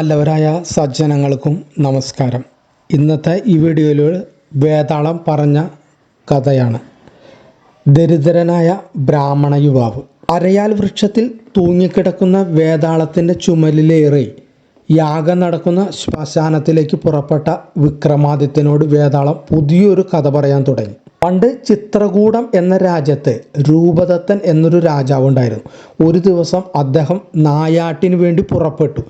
നല്ലവരായ സജ്ജനങ്ങൾക്കും നമസ്കാരം. ഇന്നത്തെ ഈ വീഡിയോയിൽ വേതാളം പറഞ്ഞ കഥയാണ്. ദരിദ്രനായ ബ്രാഹ്മണ യുവാവ്. അരയാൽ വൃക്ഷത്തിൽ തൂങ്ങിക്കിടക്കുന്ന വേതാളത്തിന്റെ ചുമലിലേറി യാഗം നടക്കുന്ന ശ്മശാനത്തിലേക്ക് പുറപ്പെട്ട വിക്രമാദിത്യനോട് വേതാളം പുതിയൊരു കഥ പറയാൻ തുടങ്ങി. പണ്ട് ചിത്രകൂടം എന്ന രാജ്യത്ത് രൂപദത്തൻ എന്നൊരു രാജാവ് ഉണ്ടായിരുന്നു. ഒരു ദിവസം അദ്ദേഹം നായാട്ടിന് വേണ്ടി പുറപ്പെട്ടു.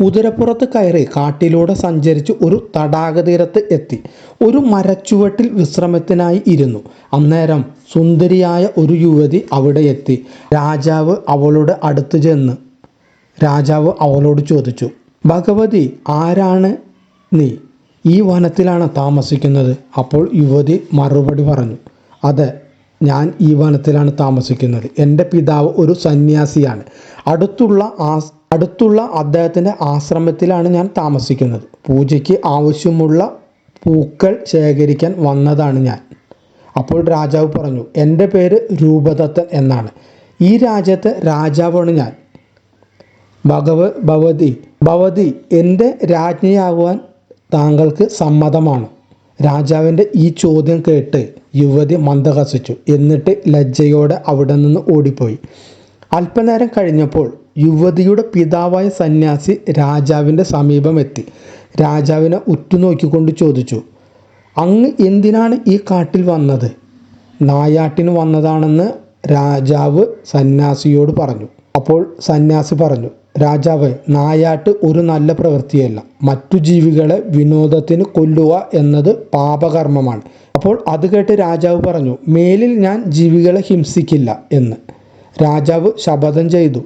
കുതിരപ്പുറത്ത് കയറി കാട്ടിലൂടെ സഞ്ചരിച്ച് ഒരു തടാകതീരത്ത് എത്തി. ഒരു മരച്ചുവട്ടിൽ വിശ്രമത്തിനായി ഇരുന്നു. അന്നേരം സുന്ദരിയായ ഒരു യുവതി അവിടെ എത്തി. രാജാവ് അവളുടെ അടുത്ത് ചെന്ന് രാജാവ് അവളോട് ചോദിച്ചു ഭഗവതി ആരാണ് നീ? ഈ വനത്തിലാണ് താമസിക്കുന്നത്. അപ്പോൾ യുവതി മറുപടി പറഞ്ഞു അതെ ഞാൻ ഈ വനത്തിലാണ് താമസിക്കുന്നത്. എന്റെ പിതാവ് ഒരു സന്യാസിയാണ്. അടുത്തുള്ള ആസ് അടുത്തുള്ള അദ്ദേഹത്തിന്റെ ആശ്രമത്തിലാണ് ഞാൻ താമസിക്കുന്നത്. പൂജയ്ക്ക് ആവശ്യമുള്ള പൂക്കൾ ശേഖരിക്കാൻ വന്നതാണ് ഞാൻ. അപ്പോൾ രാജാവ് പറഞ്ഞു എന്റെ പേര് രൂപദത്തൻ എന്നാണ്. ഈ രാജ്യത്തെ രാജാവാണ് ഞാൻ. ഭഗവ ഭവതി ഭവതി എന്റെ രാജ്ഞിയാകുവാൻ താങ്കൾക്ക് സമ്മതമാണ്. രാജാവിന്റെ ഈ ചോദ്യം കേട്ട് യുവതി മന്ദഹസിച്ചു. എന്നിട്ട് ലജ്ജയോടെ അവിടെ നിന്ന് ഓടിപ്പോയി. അല്പനേരം കഴിഞ്ഞപ്പോൾ യുവതിയുടെ പിതാവായ സന്യാസി രാജാവിന്റെ സമീപമെത്തി. രാജാവിനെ ഉറ്റുനോക്കിക്കൊണ്ട് ചോദിച്ചു അങ്ങ് എന്തിനാണ് ഈ കാട്ടിൽ വന്നത്? നായാട്ടിന് വന്നതാണെന്ന് രാജാവ് സന്യാസിയോട് പറഞ്ഞു. അപ്പോൾ സന്യാസി പറഞ്ഞു രാജാവ് നായാട്ട് ഒരു നല്ല പ്രവൃത്തിയല്ല. മറ്റു ജീവികളെ വിനോദത്തിന് കൊല്ലുക എന്നത് പാപകർമ്മമാണ്. അപ്പോൾ അത് കേട്ട് രാജാവ് പറഞ്ഞു മേലിൽ ഞാൻ ജീവികളെ ഹിംസിക്കില്ല എന്ന്. രാജാവ് ശപഥം ചെയ്തു.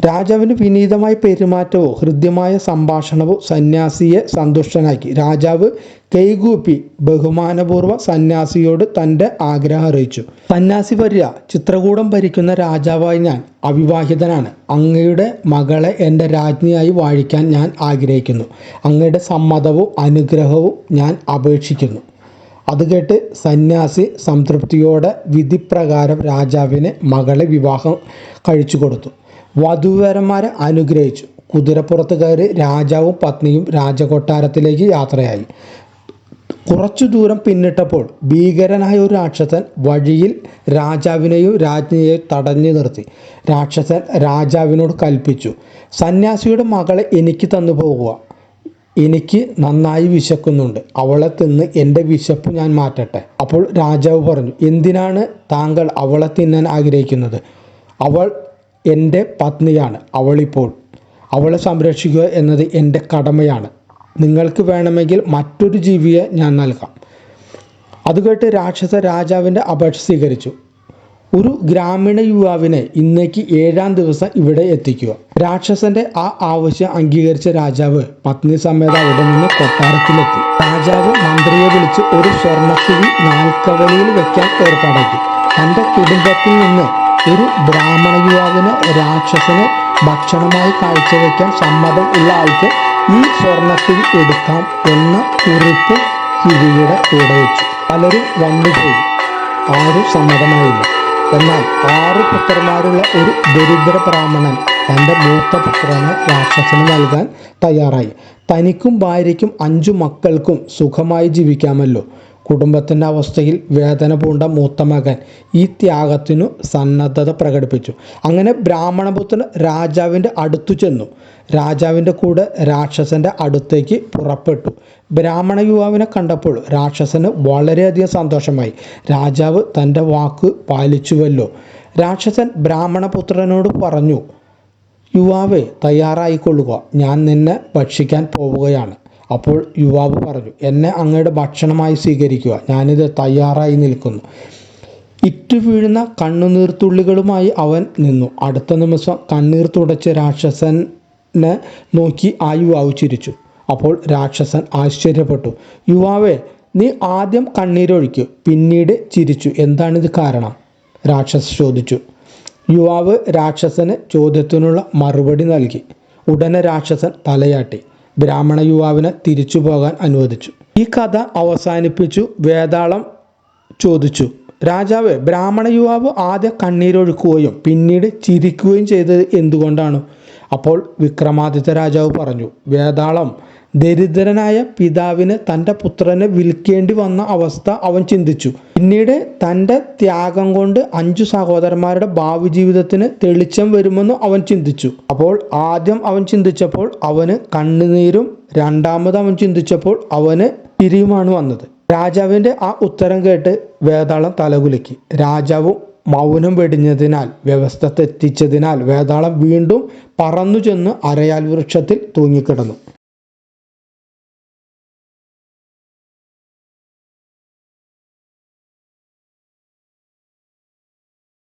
രാജാവിന് വിനീതമായ പെരുമാറ്റവും ഹൃദ്യമായ സംഭാഷണവും സന്യാസിയെ സന്തുഷ്ടനാക്കി. രാജാവ് കൈകൂപ്പി ബഹുമാനപൂർവ സന്യാസിയോട് തന്റെ ആഗ്രഹം അറിയിച്ചു. സന്യാസി വരിക ചിത്രകൂടം ഭരിക്കുന്ന രാജാവായി ഞാൻ അവിവാഹിതനാണ്. അങ്ങയുടെ മകളെ എന്റെ രാജ്ഞിയായി വാഴിക്കാൻ ഞാൻ ആഗ്രഹിക്കുന്നു. അങ്ങയുടെ സമ്മതവും അനുഗ്രഹവും ഞാൻ അപേക്ഷിക്കുന്നു. അത് കേട്ട് സന്യാസി സംതൃപ്തിയോടെ വിധിപ്രകാരം രാജാവിന് മകളെ വിവാഹം കഴിച്ചു കൊടുത്തു. വധൂവരന്മാരെ അനുഗ്രഹിച്ചു. കുതിരപ്പുറത്ത് കയറി രാജാവും പത്നിയും രാജകൊട്ടാരത്തിലേക്ക് യാത്രയായി. കുറച്ചു ദൂരം പിന്നിട്ടപ്പോൾ ഭീകരനായ ഒരു രാക്ഷസൻ വഴിയിൽ രാജാവിനെയും രാജ്ഞിയെയും തടഞ്ഞു നിർത്തി. രാക്ഷസൻ രാജാവിനോട് കൽപ്പിച്ചു സന്യാസിയുടെ മകളെ എനിക്ക് തന്നു പോകുക. എനിക്ക് നന്നായി വിശക്കുന്നുണ്ട്. അവളെ തിന്ന് എന്റെ വിശപ്പ് ഞാൻ മാറ്റട്ടെ അപ്പോൾ രാജാവ് പറഞ്ഞു എന്തിനാണ് താങ്കൾ അവളെ തിന്നാൻ ആഗ്രഹിക്കുന്നത്? അവൾ എന്റെ പത്നിയാണ്. അവളിപ്പോൾ അവളെ സംരക്ഷിക്കുക എന്നത് എന്റെ കടമയാണ്. നിങ്ങൾക്ക് വേണമെങ്കിൽ മറ്റൊരു ജീവിയെ ഞാൻ നൽകാം. അത് കേട്ട് രാക്ഷസ രാജാവിന്റെ അപേക്ഷ സ്വീകരിച്ചു. ഒരു ഗ്രാമീണ യുവാവിനെ ഇന്നേക്ക് ഏഴാം ദിവസം ഇവിടെ എത്തിക്കുക. രാക്ഷസന്റെ ആ ആവശ്യം അംഗീകരിച്ച രാജാവ് പത്നി സമേത അവിടെ നിന്ന് കൊട്ടാരത്തിലെത്തി. രാജാവ് മന്ത്രിയെ വിളിച്ച് ഒരു സ്വർണക്കുഴി നാൽക്കവലയിൽ വെക്കാൻ ഏർപ്പാടാക്കി. തന്റെ കുടുംബത്തിൽ നിന്ന് ഒരു ബ്രാഹ്മണ യുവാവിന് രാക്ഷസന് ഭക്ഷണമായി കാഴ്ചവെക്കാൻ സമ്മതം ഉള്ള ആൾക്ക് ഈ സ്വർണത്തിൽ എടുക്കാം എന്ന കുറിപ്പ് കിഴിയുടെ കൂടെ വെച്ചു. പലരും വന്നുപോയി ആരും സമ്മതമായില്ല. എന്നാൽ ആറ് പുത്രന്മാരുള്ള ഒരു ദരിദ്ര ബ്രാഹ്മണൻ തന്റെ മൂത്ത പുത്രനെ രാക്ഷസന് നൽകാൻ തയ്യാറായി. തനിക്കും ഭാര്യയ്ക്കും അഞ്ചു മക്കൾക്കും സുഖമായി ജീവിക്കാമല്ലോ. കുടുംബത്തിന്റെ അവസ്ഥയിൽ വേദന പൂണ്ട മൂത്ത മകൻ ഈ ത്യാഗത്തിനു സന്നദ്ധത പ്രകടിപ്പിച്ചു. അങ്ങനെ ബ്രാഹ്മണപുത്രൻ രാജാവിന്റെ അടുത്തു ചെന്നു. രാജാവിന്റെ കൂടെ രാക്ഷസന്റെ അടുത്തേക്ക് പുറപ്പെട്ടു. ബ്രാഹ്മണ യുവാവിനെ കണ്ടപ്പോൾ രാക്ഷസന് വളരെയധികം സന്തോഷമായി. രാജാവ് തന്റെ വാക്ക് പാലിച്ചുവല്ലോ. രാക്ഷസൻ ബ്രാഹ്മണപുത്രനോട് പറഞ്ഞു യുവാവേ തയ്യാറായിക്കൊള്ളുക. ഞാൻ നിന്നെ ഭക്ഷിക്കാൻ പോവുകയാണ്. അപ്പോൾ യുവാവ് പറഞ്ഞു എന്നെ അങ്ങയുടെ ഭക്ഷണമായി സ്വീകരിക്കുക. ഞാനിത് തയ്യാറായി നിൽക്കുന്നു. ഇറ്റു വീഴുന്ന കണ്ണുനീർത്തുള്ളികളുമായി അവൻ നിന്നു. അടുത്ത നിമിഷം കണ്ണീർ തുടച്ച് രാക്ഷസനെ നോക്കി ആ യുവാവ് ചിരിച്ചു. അപ്പോൾ രാക്ഷസൻ ആശ്ചര്യപ്പെട്ടു യുവാവേ നീ ആദ്യം കണ്ണീരൊഴിക്കൂ പിന്നീട് ചിരിച്ചു. എന്താണിത് കാരണം? രാക്ഷസ് ചോദിച്ചു. യുവാവ് രാക്ഷസന് ചോദ്യത്തിനുള്ള മറുപടി നൽകി. ഉടനെ രാക്ഷസൻ തലയാട്ടി ബ്രാഹ്മണ യുവാവിനെ തിരിച്ചു പോകാൻ അനുവദിച്ചു. ഈ കഥ അവസാനിപ്പിച്ചു. വേതാളം ചോദിച്ചു. രാജാവ് ബ്രാഹ്മണ യുവാവ് ആദ്യം കണ്ണീരൊഴുക്കുകയും പിന്നീട് ചിരിക്കുകയും ചെയ്തത് എന്തുകൊണ്ടാണ്? അപ്പോൾ വിക്രമാദിത്യ രാജാവ് പറഞ്ഞു. വേതാളം ദരിദ്രനായ പിതാവിന് തന്റെ പുത്രനെ വിൽക്കേണ്ടി വന്ന അവസ്ഥ അവൻ ചിന്തിച്ചു. പിന്നീട് തന്റെ ത്യാഗം കൊണ്ട് അഞ്ചു സഹോദരന്മാരുടെ ഭാവി ജീവിതത്തിന് തെളിച്ചം വരുമെന്ന് അവൻ ചിന്തിച്ചു. അപ്പോൾ ആദ്യം അവൻ ചിന്തിച്ചപ്പോൾ അവന് കണ്ണുനീരും രണ്ടാമത് അവൻ ചിന്തിച്ചപ്പോൾ അവന് പിരിയുമാണ് വന്നത്. രാജാവിന്റെ ആ ഉത്തരം കേട്ട് വേതാളം തലകുലക്കി. രാജാവ് മൗനം വെടിഞ്ഞതിനാൽ വ്യവസ്ഥ തെറ്റിച്ചതിനാൽ വേതാളം വീണ്ടും പറന്നു ചെന്ന് അരയാൽ വൃക്ഷത്തിൽ തൂങ്ങിക്കിടന്നു.